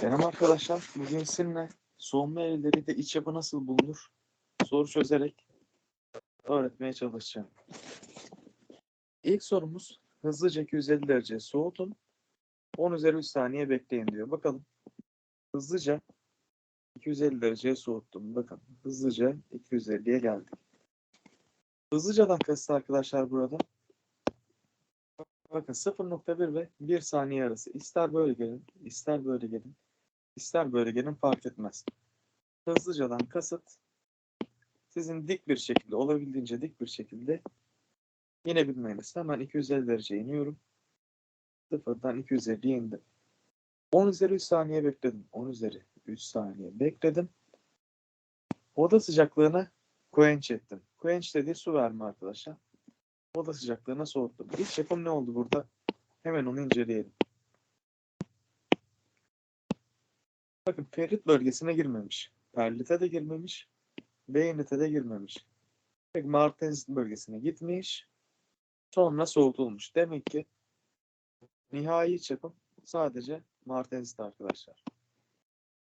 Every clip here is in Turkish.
Selam arkadaşlar. Bugün sizinle soğuma evleriyle iç yapı nasıl bulunur soru çözerek öğretmeye çalışacağım. İlk sorumuz hızlıca 250 derece soğutun. 10 üzeri 3 saniye bekleyin diyor. Bakalım. Hızlıca 250 dereceye soğuttum. Bakın hızlıca 250'ye geldik. Hızlıcadan kasıt arkadaşlar burada. Bakın 0.1 ve 1 saniye arası. İster böyle gelin, ister böyle gelin, ister böyle gelin fark etmez. Hızlıcadan kasıt sizin dik bir şekilde, olabildiğince dik bir şekilde inebilmeniz. Hemen 250 derece iniyorum. Sıfırdan 250'ye indim. 10 üzeri 3 saniye bekledim. 10 üzeri 3 saniye bekledim. Oda sıcaklığına quench ettim. Quench dediği su verme arkadaşlar. Oda sıcaklığına soğuttum. İlk yapım ne oldu burada? Hemen onu inceleyelim. Bakın ferrit bölgesine girmemiş. Perlite de girmemiş. Beynite de girmemiş. Peki Martens bölgesine gitmiş. Sonra soğutulmuş. Demek ki nihai iç yapım sadece Martens'te arkadaşlar.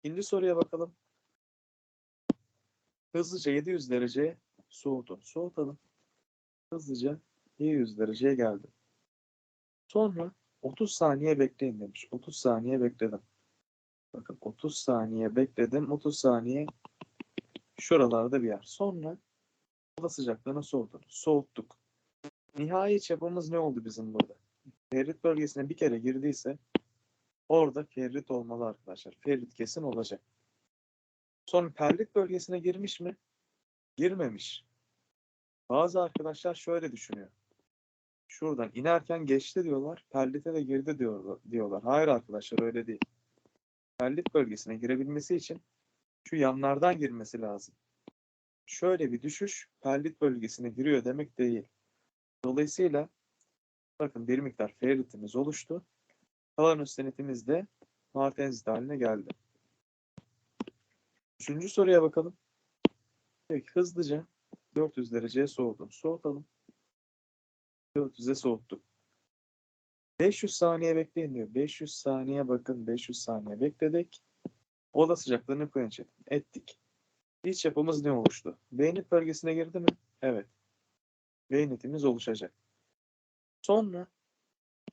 İkinci soruya bakalım. Hızlıca 700 dereceye soğutun. Soğutalım. Hızlıca 700 dereceye geldi. Sonra 30 saniye bekleyin demiş. 30 saniye bekledim. Bakın 30 saniye bekledim. 30 saniye şuralarda bir yer. Sonra oda sıcaklığına soğutun. Soğuttuk. Nihai çapımız ne oldu bizim burada? Ferrit bölgesine bir kere girdiyse orada ferrit olmalı arkadaşlar. Ferrit kesin olacak. Sonra perlit bölgesine girmiş mi? Girmemiş. Bazı arkadaşlar şöyle düşünüyor. Şuradan inerken geçti diyorlar. Perlite de girdi diyor, diyorlar. Hayır arkadaşlar öyle değil. Perlit bölgesine girebilmesi için şu yanlardan girmesi lazım. Şöyle bir düşüş perlit bölgesine giriyor demek değil. Dolayısıyla bakın bir miktar ferritimiz oluştu. Kalan üstenetimiz de martensit haline geldi. Üçüncü soruya bakalım. Peki hızlıca 400 dereceye soğudum. Soğutalım. 400'e soğuttuk. 500 saniye bekleyin diyor. 500 saniye bakın 500 saniye bekledik. Oda sıcaklığını quench ettik. İç yapımız ne oluştu? Beynit bölgesine girdi mi? Evet. Beynitimiz oluşacak. Sonra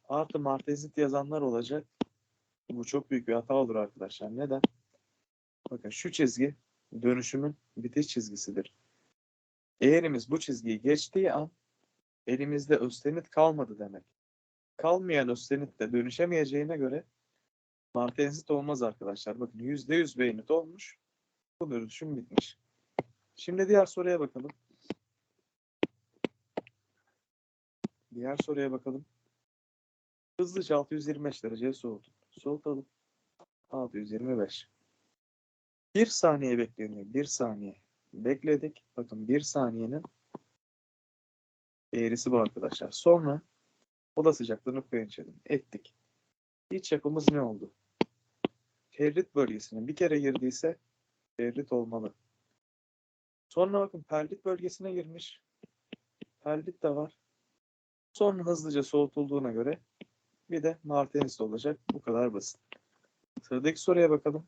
artı martezit yazanlar olacak. Bu çok büyük bir hata olur arkadaşlar. Neden? Bakın şu çizgi dönüşümün bitiş çizgisidir. Eğerimiz bu çizgiyi geçtiği an elimizde östenit kalmadı demek. Kalmayan östenit de dönüşemeyeceğine göre martensit olmaz arkadaşlar. Bakın %100 beynit olmuş. Bu dönüşüm bitmiş. Şimdi diğer soruya bakalım. Diğer soruya bakalım. Hızlıca 625 dereceye soğutun. Soğutalım. 625. Bir saniye bekleniyor. Bir saniye. Bekledik. Bakın bir saniyenin eğrisi bu arkadaşlar. Sonra oda sıcaklığını quenchledim. Ettik. İç yapımız ne oldu? Ferrit bölgesine bir kere girdiyse ferrit olmalı. Sonra bakın perlit bölgesine girmiş. Perlit de var. Sonra hızlıca soğutulduğuna göre bir de martenist olacak. Bu kadar basit. Sıradaki soruya bakalım.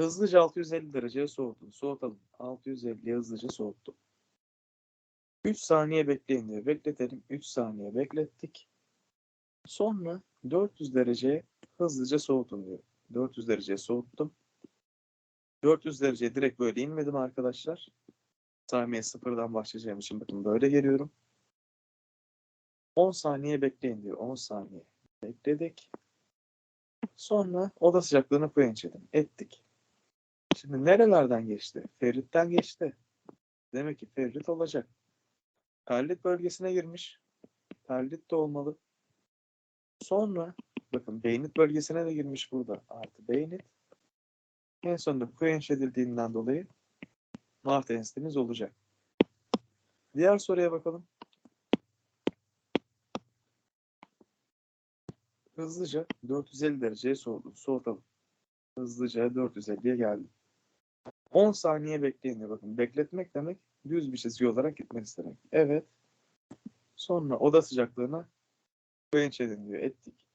Hızlıca 650 dereceye soğutun. Soğutalım. 650'ye hızlıca soğuttum. 3 saniye bekleyin diyor. Bekletelim. 3 saniye beklettik. Sonra 400 dereceye hızlıca soğutun diyor. 400 dereceye soğuttum. 400 dereceye direkt böyle inmedim arkadaşlar. Saymaya sıfırdan başlayacağım için bakın böyle geliyorum. 10 saniye bekleyin diyor. 10 saniye bekledik. Sonra oda sıcaklığını quenchledim. Ettik. Şimdi nerelerden geçti? Ferritten geçti. Demek ki ferrit olacak. Perlit bölgesine girmiş. Perlit de olmalı. Sonra bakın beynit bölgesine de girmiş burada. Artı beynit. En sonunda quench edildiğinden dolayı martensitimiz olacak. Diğer soruya bakalım. Hızlıca 450 dereceye soğudum. Soğutalım. Hızlıca 450'ye geldim. 10 saniye bekleyin diyor. Bakın bekletmek demek düz bir çizgi olarak gitmesi demek. Evet. Sonra oda sıcaklığına quench edin diyor. Ettik.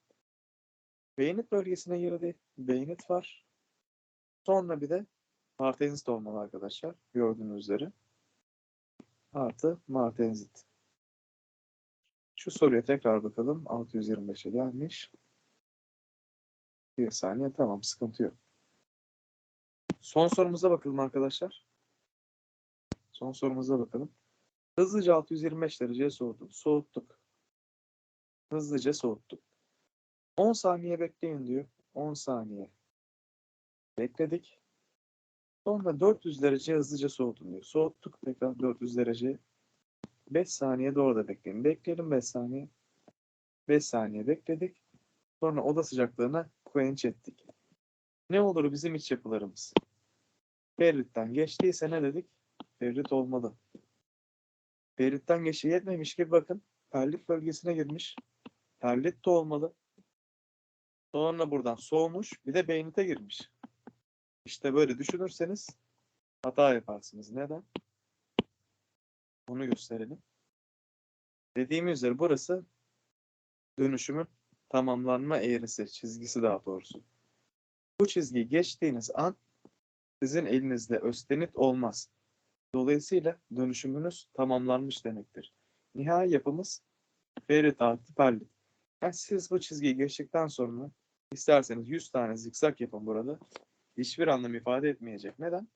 Beynit bölgesine girdi. Beynit var. Sonra bir de martenzit olmalı arkadaşlar. Gördüğünüz üzere. Artı martenzit. Şu soruya tekrar bakalım. 625'e gelmiş. Bir saniye tamam sıkıntı yok. Son sorumuza bakalım arkadaşlar. Son sorumuza bakalım. Hızlıca 625 dereceye soğuduk. Soğuttuk. Hızlıca soğuttuk. 10 saniye bekleyin diyor. 10 saniye. Bekledik. Sonra 400 derece hızlıca soğutun diyor. Soğuttuk tekrar 400 derece. 5 saniye de orada bekleyin. Bekleyelim 5 saniye. 5 saniye bekledik. Sonra oda sıcaklığına quench ettik. Ne olur bizim iç yapılarımız? Ferritten geçtiyse ne dedik? Ferrit olmalı. Ferritten geçti yetmemiş gibi bakın. Perlit bölgesine girmiş. Perlit de olmalı. Sonra buradan soğumuş. Bir de beynite girmiş. İşte böyle düşünürseniz hata yaparsınız. Neden? Onu gösterelim. Dediğim üzere burası dönüşümün tamamlanma eğrisi, çizgisi daha doğrusu. Bu çizgiyi geçtiğiniz an sizin elinizde östenit olmaz. Dolayısıyla dönüşümünüz tamamlanmış demektir. Nihai yapımız ferit artı perlit. Yani siz bu çizgiyi geçtikten sonra isterseniz 100 tane zikzak yapın burada. Hiçbir anlam ifade etmeyecek. Neden?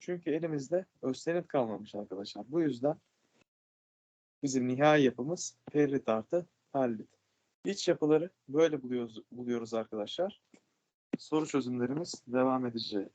Çünkü elimizde östenit kalmamış arkadaşlar. Bu yüzden bizim nihai yapımız ferrit artı perlit. İç yapıları böyle buluyoruz, buluyoruz arkadaşlar. Soru çözümlerimiz devam edecek.